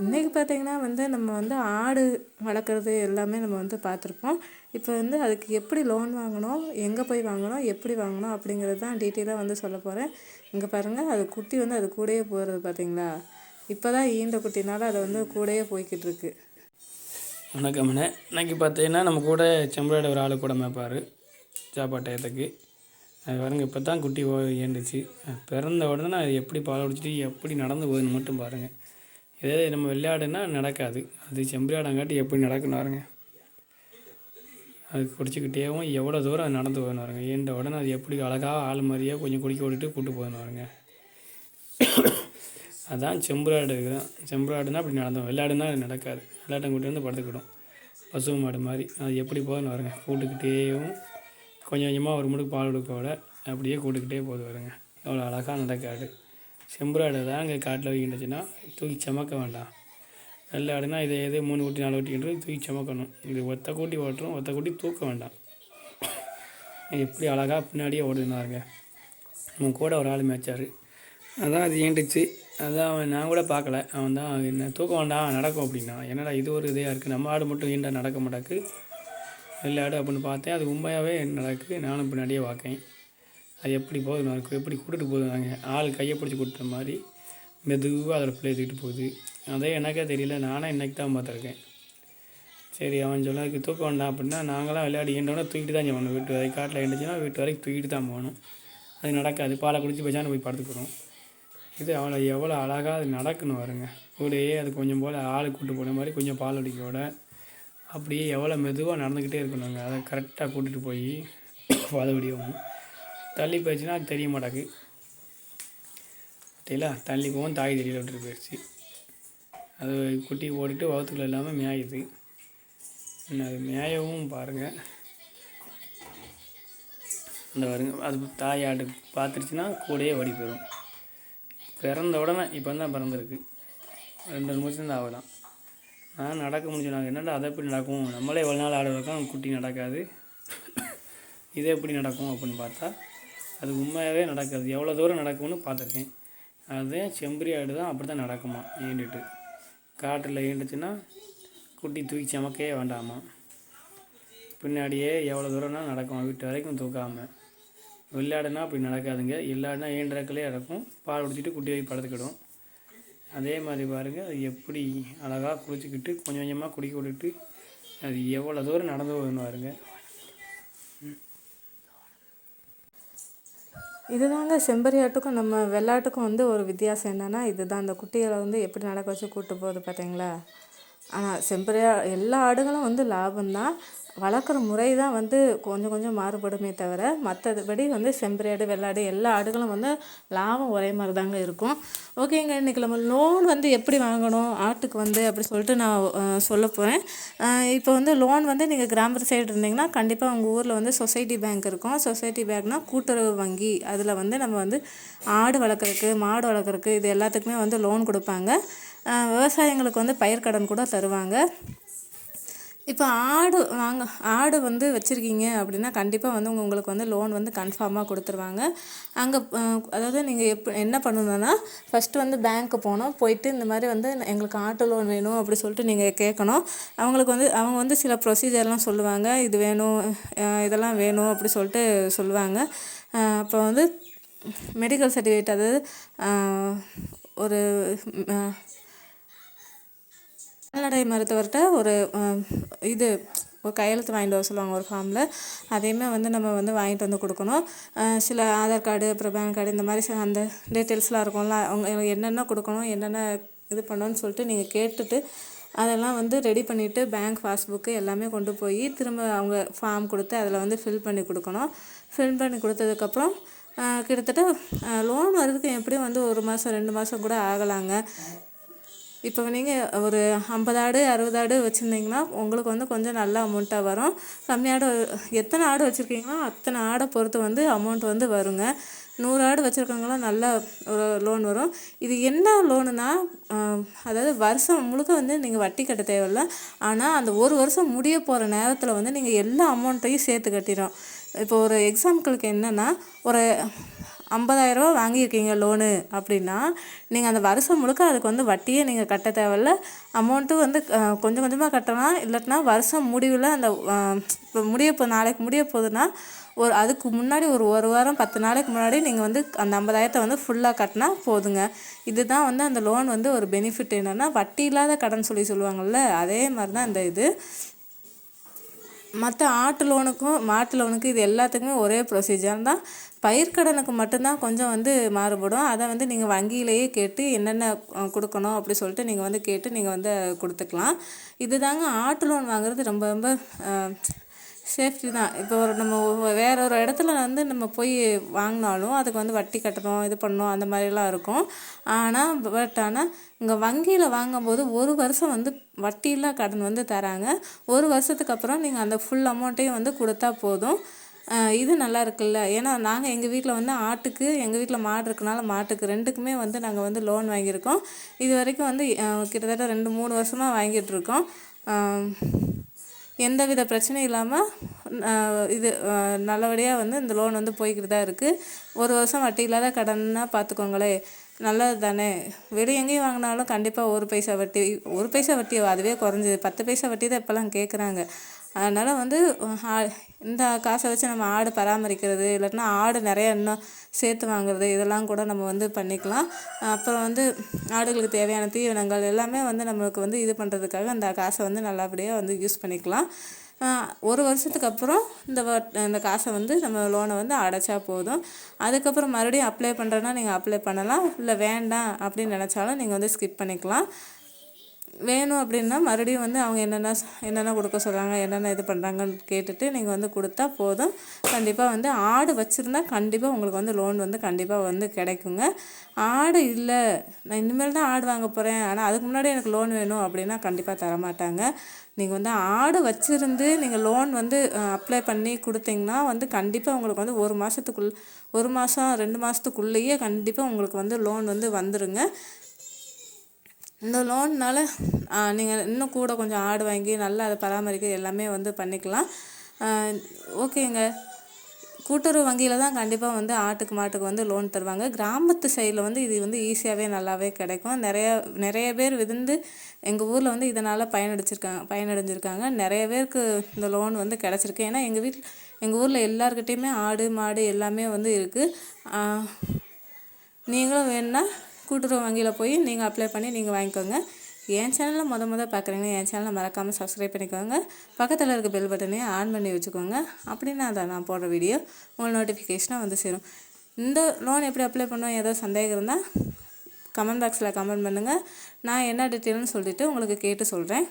இன்றைக்கி பார்த்திங்கன்னா வந்து நம்ம வந்து ஆடு வளர்க்குறது எல்லாமே நம்ம வந்து பார்த்துருப்போம். இப்போ வந்து அதுக்கு எப்படி லோன் வாங்கணும் எங்கே போய் வாங்கணும் எப்படி வாங்கணும் அப்படிங்கிறது தான் டீட்டெயிலாக வந்து சொல்ல போகிறேன் இங்கே பாருங்கள் அது குட்டி வந்து அது கூடயே போகிறது பார்த்தீங்களா? இப்போ தான் ஈண்ட குட்டினால அது வந்து கூடயே போய்கிட்டு இருக்கு. வணக்கம்ண்ணே இன்றைக்கி பார்த்தீங்கன்னா நம்ம கூட செம்பராடு ஒரு ஆள் கூட மேய்ப்பார். சாப்பாட்டயத்துக்கு. அது பாருங்க இப்போ தான் குட்டி ஓ- ஏண்டுச்சு பிறந்த உடனே அது எப்படி பால் குடிச்சிட்டு எப்படி நடந்து போகுதுன்னு மட்டும் பாருங்கள் இதே நம்ம விளையாடுனா நடக்காது. அது செம்பிராடங்காட்டி எப்படி நடக்குன்னு பாருங்க. அது குடிச்சிக்கிட்டேவும் எவ்வளோ தூரம் அது நடந்து போகணும் பாருங்க. ஏண்ட உடனே அது எப்படி அழகாக ஆள் மாதிரியே கொஞ்சம் குடிக்க விட்டுட்டு கூட்டு போகணும் பாருங்க. அதான் செம்பராடு தான் செம்பராடுனா அப்படி நடந்தோம் விளையாடுனா அது நடக்காது. விளையாட்டங்குட்டி வந்து படுத்துக்கிடும். பசு மாடு மாதிரி. அது எப்படி போகுதுன்னு வருங்க கூட்டுக்கிட்டேயும் கொஞ்சம் கொஞ்சமாக ஒரு முடுக்கு பால் கொடுக்க விட அப்படியே கூட்டுக்கிட்டே போகுது வருங்க எவ்வளோ அழகாக நடக்காது. செம்பராடு தான் காட்டில் வைக்கிட்டுச்சுன்னா தூக்கி சமக்க வேண்டாம். வெள்ளை ஆடுனா இதை எது மூணு குட்டி நாலு குட்டின்றது தூக்கி சமக்கணும். இது ஒத்த கூட்டி ஓட்டுறோம் ஒத்த கூட்டி தூக்க வேண்டாம். எப்படி அழகாக பின்னாடியே ஓடுனாருங்க. நம்ம கூட ஒரு ஆள் மேய்ச்சார். அதான் அது ஏண்டுச்சு. அதான் அவன் நான் கூட பார்க்கல. அவன் தான் என்ன தூக்க வேண்டாம் நடக்கும் அப்படின்னா. என்னடா இது ஒரு இதாக இருக்குது நம்ம ஆடு மட்டும் ஏண்டா நடக்க மாட்டாக்கு? வெள்ளை ஆடு அப்படின்னு பார்த்தேன். அது உண்மையாகவே நடக்கு. நானும் பின்னாடியே பார்க்கேன். அது எப்படி போகுது நடக்கும் எப்படி கூட்டிகிட்டு போகுது நாங்கள் ஆள் கையை பிடிச்சி கொடுத்த மாதிரி மெதுவாக அதில் பிள்ளை தூக்கிட்டு போகுது. அதே எனக்கே தெரியல நானே இன்னைக்கு தான் பார்த்துருக்கேன். சரி அவன் சொன்னதுக்கு தூக்க வேண்டாம் அப்படின்னா நாங்களாம் விளையாடி ஏண்டோன்னா தூக்கிட்டு தான் போகணும். வீட்டு வரைக்கும் காட்டில் எழுந்துச்சுன்னா வீட்டு வரைக்கும் தூக்கிட்டு தான் போகணும். அது நடக்காது. பாலை குடிச்சு பச்சான்னு போய் படுத்துக்கிறோம் இது அவளை எவ்வளோ அழகாக அது நடக்கணும் வருங்க கூடயே அது கொஞ்சம் போல் ஆள் கூட்டு போன மாதிரி கொஞ்சம் பால் அடிக்கோட அப்படியே எவ்வளோ மெதுவாக நடந்துக்கிட்டே இருக்கணுங்க. அதை கரெக்டாக கூட்டிகிட்டு போய் பால் வடிவும் தள்ளி போயிடுச்சுன்னா அது தெரிய மாட்டாக்கு பார்த்தீங்களா தள்ளி போகும் தாய் தெரியல விட்டுட்டு போயிடுச்சு. அது குட்டி ஓடிட்டு வகுத்துக்கள் இல்லாமல் மேயுது. அது மேயவும் பாருங்கள் அந்த வருங்க அது தாயாடு பார்த்துருச்சுன்னா கூடயே ஓடி போயிடும். பிறந்த உடனே இப்போ தான் பிறந்திருக்கு. ரெண்டு நிமிஷம் தான் ஆகலாம். நான் நடக்க முடிஞ்சு நாங்கள் என்னடா அதை எப்படி நடக்கும் நம்மளே எவ்வளோ நாள் ஆடு இருக்கோம் குட்டி நடக்காது. இது எப்படி நடக்கும் அப்படின்னு பார்த்தா அது உண்மையாகவே நடக்காது. எவ்வளோ தூரம் நடக்கும்னு பார்த்துருக்கேன். அது செம்பரி ஆடு தான் அப்படி தான் நடக்குமா? ஏண்டிட்டு. காட்டில் ஏண்டுச்சுன்னா குட்டி தூக்கி சமக்கவே வேண்டாமா? பின்னாடியே எவ்வளோ தூரம்னா நடக்கும்? வீட்டு வரைக்கும் தூக்காமல் விளையாடுனா அப்படி நடக்காதுங்க. இல்லாடுனா ஏன்றக்கிலே நடக்கும். பால் குடிச்சிட்டு குட்டி போய் படுத்துக்கிடும். அதே மாதிரி பாருங்கள் அது எப்படி அழகாக குளிச்சுக்கிட்டு கொஞ்சம் கொஞ்சமாக குடிக்க விட்டுட்டு அது எவ்வளோ தூரம் நடந்து போகணும் பாருங்கள் இதுதாங்க செம்பரியாட்டுக்கும் நம்ம வெள்ளாட்டுக்கும் வந்து ஒரு வித்தியாசம் என்னென்னா இதுதான். அந்த குட்டிகளை வந்து எப்படி நடக்க வச்சு கூட்டு போகுது பார்த்தீங்களா ஆனால் செம்பரியா எல்லா ஆடுகளும் வந்து லாபம்தான். வளர்க்குற முறை தான் வந்து கொஞ்சம் கொஞ்சம் மாறுபடுமே தவிர மற்றபடி வந்து செம்பரியாடு வெள்ளாடு எல்லா ஆடுகளும் வந்து லாபம் ஒரே மாதிரி தாங்க இருக்கும். ஓகேங்க இன்றைக்கி நம்ம லோன் வந்து எப்படி வாங்கணும் ஆட்டுக்கு வந்து அப்படி சொல்லிட்டு நான் சொல்ல போகிறேன் இப்போ வந்து லோன் வந்து நீங்கள் கிராமத்து சைடு இருந்தீங்கன்னா கண்டிப்பாக உங்கள் ஊரில் வந்து சொசைட்டி பேங்க் இருக்கும். சொசைட்டி பேங்க்னால் கூட்டுறவு வங்கி. அதில் வந்து நம்ம வந்து ஆடு வளர்க்குறதுக்கு மாடு வளர்க்குறதுக்கு இது எல்லாத்துக்குமே வந்து லோன் கொடுப்பாங்க. விவசாயிங்களுக்கு வந்து பயிர்க்கடன் கூட தருவாங்க. இப்போ ஆடு வாங்க ஆடு வந்து வச்சுருக்கீங்க அப்படின்னா கண்டிப்பாக வந்து உங்களுக்கு வந்து லோன் வந்து கன்ஃபார்மாக கொடுத்துருவாங்க. அங்கே அதாவது நீங்கள் எப்போ என்ன பண்ணணும்னா ஃபஸ்ட்டு வந்து பேங்க்கு போகணும். போயிட்டு இந்த மாதிரி வந்து எங்களுக்கு ஆட்டோ லோன் வேணும் அப்படி சொல்லிட்டு நீங்கள் கேட்கணும். அவங்களுக்கு வந்து அவங்க வந்து சில ப்ரொசீஜர்லாம் சொல்லுவாங்க. இது வேணும் இதெல்லாம் வேணும் அப்படி சொல்லிட்டு சொல்லுவாங்க. அப்போ வந்து மெடிக்கல் சர்டிஃபிகேட் அதாவது ஒரு கால்நடை மருத்துவர்கிட்ட ஒரு இது ஒரு கையெழுத்து வாங்கிட்டு வர சொல்லுவாங்க ஒரு ஃபார்மில் அதையுமே வந்து நம்ம வந்து வாங்கிட்டு வந்து கொடுக்கணும். சில ஆதார் கார்டு அப்புறம் பேன் கார்டு இந்த மாதிரி சில அந்த டீட்டெயில்ஸ்லாம் இருக்கும்ல அவங்க என்னென்ன கொடுக்கணும் என்னென்ன இது பண்ணணும்னு சொல்லிட்டு நீங்கள் கேட்டுட்டு அதெல்லாம் வந்து ரெடி பண்ணிவிட்டு பேங்க் பாஸ்புக்கு எல்லாமே கொண்டு போய் திரும்ப அவங்க ஃபார்ம் கொடுத்து அதில் வந்து ஃபில் பண்ணி கொடுக்கணும். ஃபில் பண்ணி கொடுத்ததுக்கப்புறம் கிட்டத்தட்ட லோன் வர்றதுக்கு எப்படியும் வந்து ஒரு மாதம் ரெண்டு மாதம் கூட ஆகலாங்க. இப்போ நீங்கள் ஒரு ஐம்பது ஆடு அறுபது ஆடு வச்சுருந்தீங்கன்னா உங்களுக்கு வந்து கொஞ்சம் நல்ல அமௌண்ட்டாக வரும். கம்மியாடு எத்தனை ஆடு வச்சுருக்கீங்களோ அத்தனை ஆடை பொறுத்து வந்து அமௌண்ட் வந்து வருங்க. நூறு ஆடு வச்சுருக்கவங்களாம் நல்ல ஒரு லோன் வரும். இது என்ன லோனுனா அதாவது வருஷம் முழுக்க வந்து நீங்கள் வட்டி கட்ட தேவையில்ல. ஆனால் அந்த ஒரு வருஷம் முடிய போகிற நேரத்தில் வந்து நீங்கள் எல்லா அமௌண்ட்டையும் சேர்த்து கட்டிடும் இப்போ ஒரு எக்ஸாம்பிளுக்கு என்னென்னா ஒரு ஐம்பதாயிரரூபா வாங்கியிருக்கீங்க லோனு அப்படின்னா நீங்கள் அந்த வருஷம் முழுக்க அதுக்கு வந்து வட்டியே நீங்கள் கட்ட தேவையில்ல. அமௌண்ட்டு வந்து கொஞ்சம் கொஞ்சமாக கட்டலாம் இல்லாட்டினா வருஷம் முடிவில் அந்த இப்போ முடிய போ நாளைக்கு முடிய போகுதுன்னா ஒரு அதுக்கு முன்னாடி ஒரு ஒரு வாரம் பத்து நாளைக்கு முன்னாடி நீங்கள் வந்து அந்த ஐம்பதாயிரத்தை வந்து ஃபுல்லாக கட்டினா போதுங்க. இதுதான் வந்து அந்த லோன் வந்து ஒரு பெனிஃபிட் என்னென்னா வட்டி இல்லாத கடன் சொல்லி சொல்லுவாங்கள்ல அதே மாதிரி தான் இந்த இது. மற்ற ஆட்டு லோனுக்கும் மாட்டு லோனுக்கும் இது எல்லாத்துக்குமே ஒரே ப்ரொசீஜர் தான். பயிர்க்கடனுக்கு மட்டும்தான் கொஞ்சம் வந்து மாறுபடும். அதை வந்து நீங்கள் வங்கியிலேயே கேட்டு என்னென்ன கொடுக்கணும் அப்படி சொல்லிட்டு நீங்கள் வந்து கேட்டு நீங்கள் வந்து கொடுத்துக்கலாம். இதுதாங்க ஆட்டு லோன் வாங்குறது ரொம்ப ரொம்ப சேஃப்டி தான். இப்போ ஒரு நம்ம வேறு வேற ஒரு இடத்துல வந்து நம்ம போய் வாங்கினாலும் அதுக்கு வந்து வட்டி கட்டணும் இது பண்ணணும் அந்த மாதிரிலாம் இருக்கும். ஆனால் பட் ஆனால் இங்கே வங்கியில் வாங்கும்போது ஒரு வருஷம் வந்து வட்டியில்லா கடன் வந்து தராங்க. ஒரு வருஷத்துக்கு அப்புறம் நீங்கள் அந்த ஃபுல் அமௌண்ட்டையும் வந்து கொடுத்தா போதும். இது நல்லா இருக்குல்ல? ஏன்னா நாங்கள் எங்கள் வீட்டில் வந்து ஆட்டுக்கு எங்கள் வீட்டில் மாடு இருக்கனால மாட்டுக்கு ரெண்டுக்குமே வந்து நாங்கள் வந்து லோன் வாங்கியிருக்கோம். இது வரைக்கும் வந்து கிட்டத்தட்ட ரெண்டு மூணு வருஷமாக வாங்கிட்டு இருக்கோம். எந்தவித பிரச்சனையும் இல்லாமல் இது நல்லபடியாக வந்து இந்த லோன் வந்து போய்கிட்டு தான் இருக்குது ஒரு வருஷம் வட்டி இல்லாத கடன்னா பார்த்துக்கோங்களேன் நல்லது தானே வெளியே எங்கேயும் வாங்கினாலும் கண்டிப்பாக ஒரு பைசா வட்டி ஒரு பைசா வட்டி அதுவே குறைஞ்சிது. பத்து பைசா வட்டி தான் இப்போல்லாம் கேட்குறாங்க அதனால் வந்து ஆ- இந்த காசை வச்சு நம்ம ஆடு பராமரிக்கிறது இல்லாட்டினா ஆடு நிறைய இன்னும் சேர்த்து வாங்குறது இதெல்லாம் கூட நம்ம வந்து பண்ணிக்கலாம். அப்புறம் வந்து ஆடுகளுக்கு தேவையான தீவனங்கள் எல்லாமே வந்து நம்மளுக்கு வந்து இது பண்ணுறதுக்காக அந்த காசை வந்து நல்லபடியாக வந்து யூஸ் பண்ணிக்கலாம். ஒரு வருஷத்துக்கு அப்புறம் இந்த இந்த காசை வந்து நம்ம லோனை வந்து அடைச்சா போதும். அதுக்கப்புறம் மறுபடியும் அப்ளை பண்ணுறேன்னா நீங்கள் அப்ளை பண்ணலாம். இல்லை வேண்டாம் அப்படின்னு நினச்சாலும் நீங்கள் வந்து ஸ்கிப் பண்ணிக்கலாம். வேணும் அப்படின்னா மறுபடியும் வந்து அவங்க என்னென்ன என்னென்ன கொடுக்க சொல்கிறாங்க என்னென்ன இது பண்ணுறாங்கன்னு கேட்டுட்டு நீங்கள் வந்து கொடுத்தா போதும். கண்டிப்பாக வந்து ஆடு வச்சுருந்தா கண்டிப்பாக உங்களுக்கு வந்து லோன் வந்து கண்டிப்பாக வந்து கிடைக்குங்க. ஆடு இல்லை நான் இனிமேல் தான் ஆடு வாங்க போகிறேன் ஆனால் அதுக்கு முன்னாடி எனக்கு லோன் வேணும் அப்படின்னா கண்டிப்பாக தரமாட்டாங்க. நீங்கள் வந்து ஆடு வச்சுருந்து நீங்கள் லோன் வந்து அப்ளை பண்ணி கொடுத்தீங்கன்னா வந்து கண்டிப்பாக உங்களுக்கு வந்து ஒரு மாதத்துக்குள் ஒரு மாதம் ரெண்டு மாதத்துக்குள்ளேயே கண்டிப்பாக உங்களுக்கு வந்து லோன் வந்து வந்துருங்க. இந்த லோன்னால நீங்கள் இன்னும் கூட கொஞ்சம் ஆடு வாங்கி நல்லா அதை பராமரிக்க எல்லாமே வந்து பண்ணிக்கலாம். ஓகேங்க. கூட்டுறவு வங்கியில் தான் கண்டிப்பாக வந்து ஆட்டுக்கு மாட்டுக்கு வந்து லோன் தருவாங்க. கிராமத்து சைடில் வந்து இது வந்து ஈஸியாகவே நல்லாவே கிடைக்கும். நிறைய நிறைய பேர் விருந்து எங்கள் ஊரில் வந்து இதனால் பயனடைச்சிருக்காங்க பயனடைஞ்சிருக்காங்க. நிறைய பேருக்கு இந்த லோன் வந்து கிடச்சிருக்கு. ஏன்னா எங்கள் வீட்டில் எங்கள் ஊரில் எல்லாருக்கிட்டேயுமே ஆடு மாடு எல்லாமே வந்து இருக்குது நீங்களும் வேணும்னா கூட்டுறவு வங்கியில் போய் நீங்கள் அப்ளை பண்ணி நீங்கள் வாங்கிக்கோங்க. என் சேனலில் முத முத பார்க்குறீங்கன்னா என் சேனலை மறக்காமல் சப்ஸ்கிரைப் பண்ணிக்கோங்க. பக்கத்தில் இருக்க பெல் பட்டனையும் ஆன் பண்ணி வச்சுக்கோங்க. அப்படின்னா அதை நான் போடுற வீடியோ உங்கள் நோட்டிஃபிகேஷனாக வந்து சேரும். இந்த லோன் எப்படி அப்ளை பண்ணோம்? ஏதோ சந்தேகம் இருந்தால் கமெண்ட் பாக்ஸில் கமெண்ட் பண்ணுங்கள் நான் என்ன டீட்டெயில்னு சொல்லிவிட்டு உங்களுக்கு கேட்டு சொல்கிறேன்